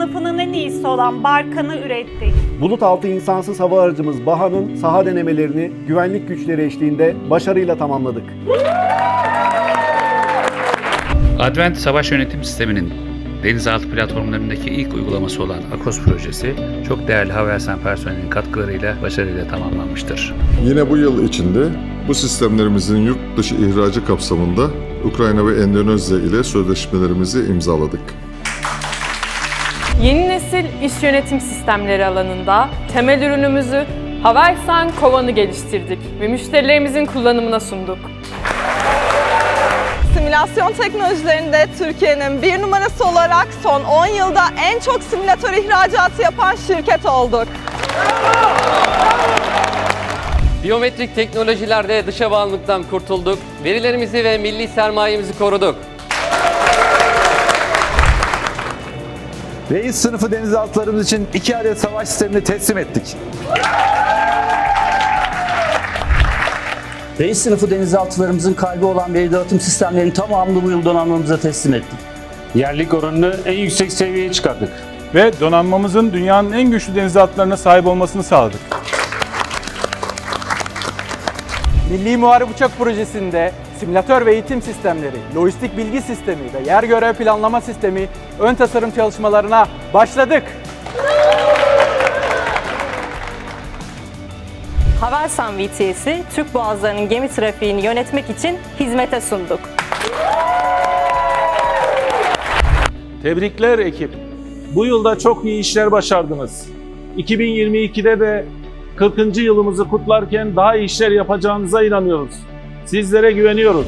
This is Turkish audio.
sınıfının en iyisi olan Barkan'ı ürettik. Bulut altı insansız hava aracımız Baha'nın saha denemelerini güvenlik güçleri eşliğinde başarıyla tamamladık. Advent Savaş Yönetim Sistemi'nin denizaltı platformlarındaki ilk uygulaması olan AKOS projesi çok değerli Havelsan personelinin katkılarıyla başarıyla tamamlanmıştır. Yine bu yıl içinde bu sistemlerimizin yurt dışı ihracı kapsamında Ukrayna ve Endonezya ile sözleşmelerimizi imzaladık. Yeni nesil iş yönetim sistemleri alanında temel ürünümüzü Havelsan Kovan'ı geliştirdik ve müşterilerimizin kullanımına sunduk. Simülasyon teknolojilerinde Türkiye'nin bir numarası olarak son 10 yılda en çok simülatör ihracatı yapan şirket olduk. Biyometrik teknolojilerde dışa bağımlılıktan kurtulduk. Verilerimizi ve milli sermayemizi koruduk. Reis sınıfı denizaltılarımız için iki adet savaş sistemini teslim ettik. Reis sınıfı denizaltılarımızın kalbi olan veri dağıtım sistemlerinin tamamını bu yıl donanmamıza teslim ettik. Yerlik oranını en yüksek seviyeye çıkardık. ve donanmamızın dünyanın en güçlü denizaltılarına sahip olmasını sağladık. Milli Muharip Uçak Projesi'nde simülatör ve eğitim sistemleri, lojistik bilgi sistemi ve yer görev planlama sistemi ön tasarım çalışmalarına başladık. Havelsan VTS'i Türk boğazlarının gemi trafiğini yönetmek için hizmete sunduk. Tebrikler ekip. Bu yılda çok iyi işler başardınız. 2022'de de 40. yılımızı kutlarken daha iyi işler yapacağınıza inanıyoruz. Sizlere güveniyoruz.